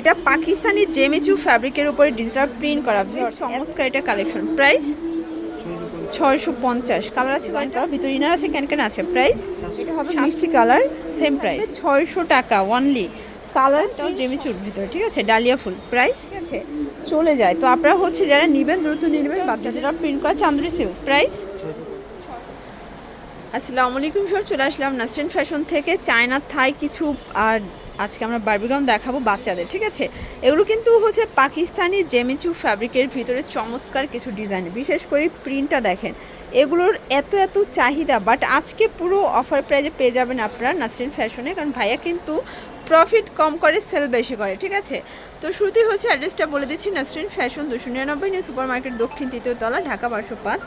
এটা পাকিস্তানি জেমিচু ফ্যাব্রিকের উপরে ডিজিটাল প্রিন্ট করা চমৎকার এটা কালেকশন। প্রাইস ছয়শো পঞ্চাশ। কালার আছে কয়টা ভিতর ইনার আছে ক্যান ক্যান আছে। প্রাইস এটা হবে মিষ্টি কালার সেম প্রাইস ছয়শো টাকা ওনলি কালারটাও জেমিচুর ভিতরে ঠিক আছে? ডালিয়া ফুল প্রাইস ঠিক আছে। চলে যায়। তো আপনারা হচ্ছে যারা নেবেন দ্রুত নেবেন বাচ্চাদের প্রিন্ট করা চান্দুরি সিল্ক প্রাইস আসসালামু আলাইকুম স্যার চলে আসলাম নাস্টেন ফ্যাশন থেকে। চায়না থাই কিছু আর আজকে আমরা বারবিগাউন দেখাবো বাচ্চাদের, ঠিক আছে? এগুলো কিন্তু হচ্ছে পাকিস্তানি জেমিচু ফ্যাব্রিকের ভিতরে চমৎকার কিছু ডিজাইন, বিশেষ করে প্রিন্টটা দেখেন। এগুলোর এত এত চাহিদা বাট আজকে পুরো অফার প্রাইজে পেয়ে যাবেন আপনারা নাসরিন ফ্যাশনে কারণ ভাইয়া কিন্তু প্রফিট কম করে সেল বেশি করে, ঠিক আছে? তো শুরুতেই হচ্ছে অ্যাড্রেসটা বলে দিচ্ছি, নাসরিন ফ্যাশন দুশো নিরানব্বই নিউ সুপার মার্কেট দক্ষিণ তৃতীয় তলা, ঢাকা বারোশো পাঁচ।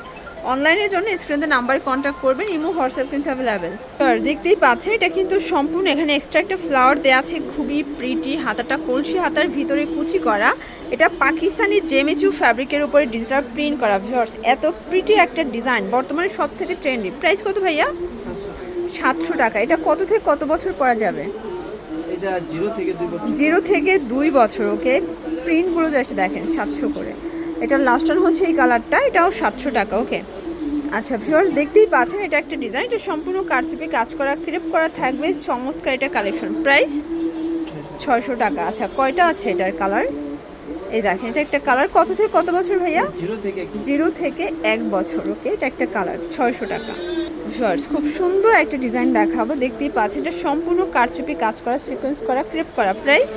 অনলাইনের জন্য স্ক্রিনে নাম্বারে কন্ট্যাক্ট করবেন। ইমো হোয়াটসঅ্যাপ কিন্তু অ্যাভেলেবেল আর দেখতেই পাচ্ছেন এটা কিন্তু সম্পূর্ণ এখানে এক্সট্রা একটা ফ্লাওয়ার দেওয়া আছে খুবই প্রিটি হাতাটা কলসি হাতার ভিতরে কুচি করা। এটা পাকিস্তানি জেমিচু ফ্যাব্রিকের উপরে ডিজিটাল প্রিন্ট করা ভিউয়ার্স এত প্রিটি একটা ডিজাইন বর্তমানে সব থেকে ট্রেন্ডি প্রাইস কত ভাইয়া? সাতশো টাকা। এটা কত থেকে কত বছর পরা যাবে? এটা জিরো থেকে দুই বছর। জিরো থেকে দুই বছর ওকে প্রিন্টগুলো জাস্ট দেখেন সাতশো করে। এটা লাস্ট ওয়ান হচ্ছে এই কালারটা এটাও সাতশো টাকা ওকে আচ্ছা ভিউয়ার্স দেখতেই পাচ্ছেন এটা একটা ডিজাইন এটা সম্পূর্ণ কারচুপি কাজ করা ক্রেপ করা থাকবে চমৎকার এটা কালেকশন প্রাইস ছয়শো টাকা। আচ্ছা কয়টা আছে এটার কালার এই দেখেন এটা একটা কালার কত থেকে কত বছর ভাইয়া? জিরো থেকে এক জিরো থেকে এক বছর ওকে এটা একটা কালার ছয়শো টাকা। ভিউয়ার্স খুব সুন্দর একটা ডিজাইন দেখাবো দেখতেই পাচ্ছেন এটা সম্পূর্ণ কারচুপি কাজ করা সিকোয়েন্স করা ক্রেপ করা প্রাইস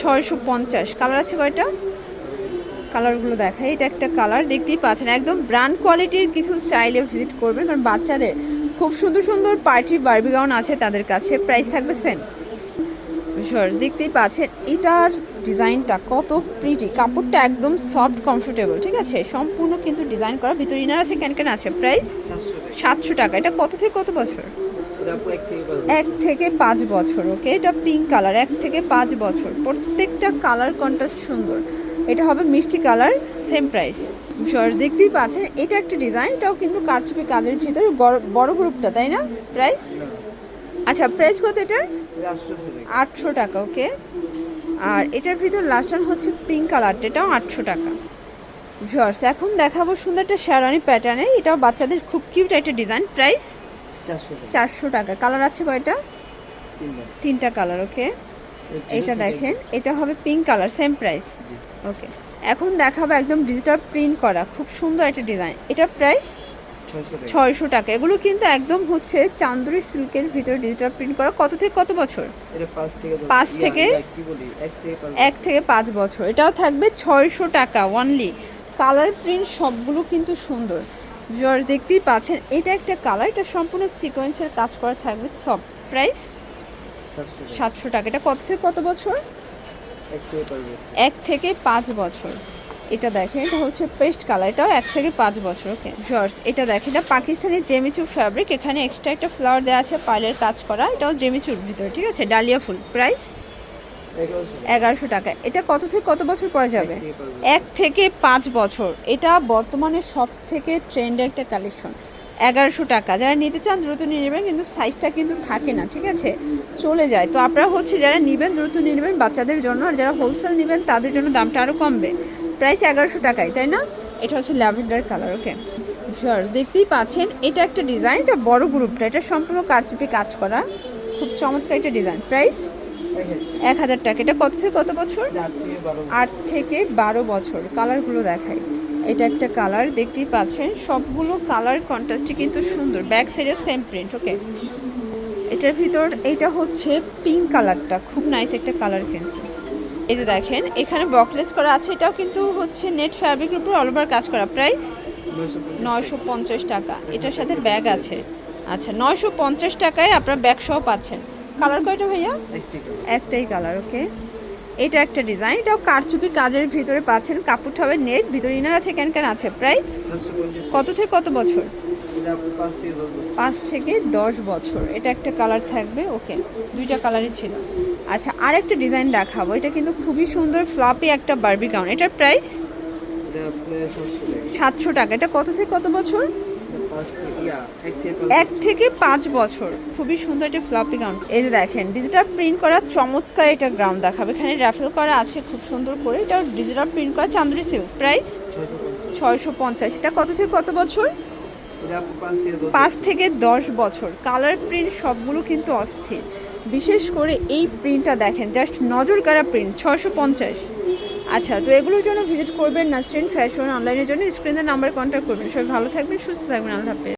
ছয়শো পঞ্চাশ। কালার আছে কয়টা? কালারগুলো দেখাই। এটা একটা কালার, দেখতেই পাচ্ছেন, একদম ব্র্যান্ড কোয়ালিটির কিছু চাইলে ভিজিট করবেন। কারণ বাচ্চাদের খুব সুন্দর সুন্দর পার্টির বার্বিগাউন আছে তাদের কাছে প্রাইস থাকবে সেম দেখতেই পাচ্ছেন, এটার ডিজাইনটা কত প্রিটি কাপড়টা একদম সফট কমফোর্টেবল ঠিক আছে? সম্পূর্ণ কিন্তু ডিজাইন করা, ভিতর ইনার আছে ক্যান ক্যান আছে। প্রাইস সাতশো টাকা। এটা কত থেকে কত বছর? এক থেকে পাঁচ বছর ওকে এটা পিঙ্ক কালার এক থেকে পাঁচ বছর। প্রত্যেকটা কালার কন্ট্রাস্ট সুন্দর। এটা হবে মিষ্টি কালার সেম প্রাইস সর দেখতেই পাচ্ছেন এটা একটা ডিজাইন এটাও কিন্তু কারচুপি কাজের ভিতরে বড়- গ্রুপটা তাই না? প্রাইস আচ্ছা প্রাইস কত এটার? এটা আটশো টাকা ওকে আর এটার ভিতর লাস্ট ওয়ান হচ্ছে পিঙ্ক কালারটা এটাও আটশো টাকা। জর্স এখন দেখাবো সুন্দর একটা শেরানি প্যাটার্নে এটাও বাচ্চাদের খুব কিউট একটা ডিজাইন প্রাইস চারশো টাকা। কালার আছে কয়টা? তিনটা। কালার ওকে এটা দেখেন এটা হবে pink colour same price okay এখন দেখাবো একদম ডিজিটাল প্রিন্ট করা খুব সুন্দর একটা ডিজাইন এটা প্রাইস ছয়শো টাকা। এগুলো কিন্তু একদম হচ্ছে চান্দুরি সিল্কের ভিতরে ডিজিটাল প্রিন্ট করা। কত থেকে কত বছর? পাঁচ থেকে এক থেকে পাঁচ এক থেকে পাঁচ বছর। এটাও থাকবে ছয়শো টাকা অনলি কালার প্রিন্ট সবগুলো কিন্তু সুন্দর। জ্বর দেখতেই পাচ্ছেন এটা একটা কালার এটা সম্পূর্ণ সিকোয়েন্সের কাজ করা থাকবে সব প্রাইস সাতশো টাকা। এটা কত থেকে কত বছর? এক থেকে পাঁচ বছর। এটা দেখেন এটা হচ্ছে পেস্ট কালার। এটাও এক থেকে পাঁচ বছর ওকে। জর্স এটা দেখেন এটা পাকিস্তানি জেমিচুর ফ্যাব্রিক এখানে এক্সট্রা একটা ফ্লাওয়ার দেওয়া আছে পার্লের কাজ করা। এটাও জেমিচুর ভিতরে ঠিক আছে? ডালিয়া ফুল। প্রাইস এগারোশো। টাকা। এটা কত থেকে কত বছর পরে যাবে। এক থেকে পাঁচ বছর। এটা বর্তমানে সব থেকে ট্রেন্ডে একটা কালেকশন এগারোশো টাকা। যারা নিতে চান দ্রুত নিয়ে নেবেন কিন্তু সাইজটা কিন্তু থাকে না ঠিক আছে? চলে যায়। তো আপনারা হচ্ছে যারা নেবেন দ্রুত নিয়ে নেবেন বাচ্চাদের জন্য আর যারা হোলসেল নেবেন তাদের জন্য দামটা আরও কমবে। প্রাইস এগারোশো টাকায় তাই না? এটা হচ্ছে ল্যাভেন্ডার কালার ওকে শিওর দেখতেই পাচ্ছেন এটা একটা ডিজাইন এটা বড় গ্রুপটা এটা সম্পূর্ণ কারচুপি কাজ করা। খুব চমৎকার একটা ডিজাইন প্রাইস এক হাজার। টাকা। এটা কত থেকে কত বছর? আট থেকে বারো বছর। কালারগুলো দেখাই। এটা একটা কালার দেখতেই পাচ্ছেন। সবগুলো কালার কন্ট্রাস্টে কিন্তু সুন্দর। ব্যাক সাইডেও সেম প্রিন্ট ওকে এটার ভিতর এটা হচ্ছে পিঙ্ক কালারটা খুব নাইস একটা কালার কিন্তু এই যে দেখেন এখানে বকলেস করা আছে। এটাও কিন্তু হচ্ছে নেট ফ্যাব্রিকের উপর অল ওভার কাজ করা। প্রাইস নয়শো পঞ্চাশ টাকা। এটার সাথে ব্যাগ আছে। আচ্ছা নয়শো পঞ্চাশ টাকায় আপনার ব্যাগ সহ পাচ্ছেন। কালার কয়টা ভাইয়া? একটাই কালার ওকে এটা একটা ডিজাইন এটাও কারচুপি কাজের ভিতরে পাচ্ছেন কাপড় হবে নেট ভিতরে ইনার আছে ক্যান ক্যান আছে? প্রাইস কত থেকে কত বছর? পাঁচ থেকে দশ বছর। এটা একটা কালার থাকবে ওকে দুইটা কালারই ছিল। আচ্ছা আর একটা ডিজাইন দেখাবো এটা কিন্তু খুবই সুন্দর ফ্লাপি একটা বার্বি গাউন এটার প্রাইস সাতশো টাকা। এটা কত থেকে কত বছর? এক থেকে পাঁচ বছর। খুবই সুন্দর একটা ফ্লপি গাউন এই যে দেখেন ডিজিটাল প্রিন্ট করা চমৎকার এটা গ্রাউন্ড দেখাবে। এখানে র্যাফেল করা আছে খুব সুন্দর করে। এটা ডিজিটাল প্রিন্ট করা চান্দুরি সিল্ক প্রাইস ছয়শো পঞ্চাশ। এটা কত থেকে কত বছর? পাঁচ থেকে দশ বছর। কালার প্রিন্ট সবগুলো কিন্তু অস্থির। বিশেষ করে এই প্রিন্টটা দেখেন জাস্ট নজর কাড়া প্রিন্ট ছয়শো পঞ্চাশ। আচ্ছা তো এগুলোর জন্য ভিজিট করবেন না স্ট্রেন ফ্যাশন অনলাইনের জন্য স্ক্রিনের নাম্বার কন্ট্যাক্ট করবেন। সবাই ভালো থাকবেন, সুস্থ থাকবেন, আল্লাহ হাফেজ।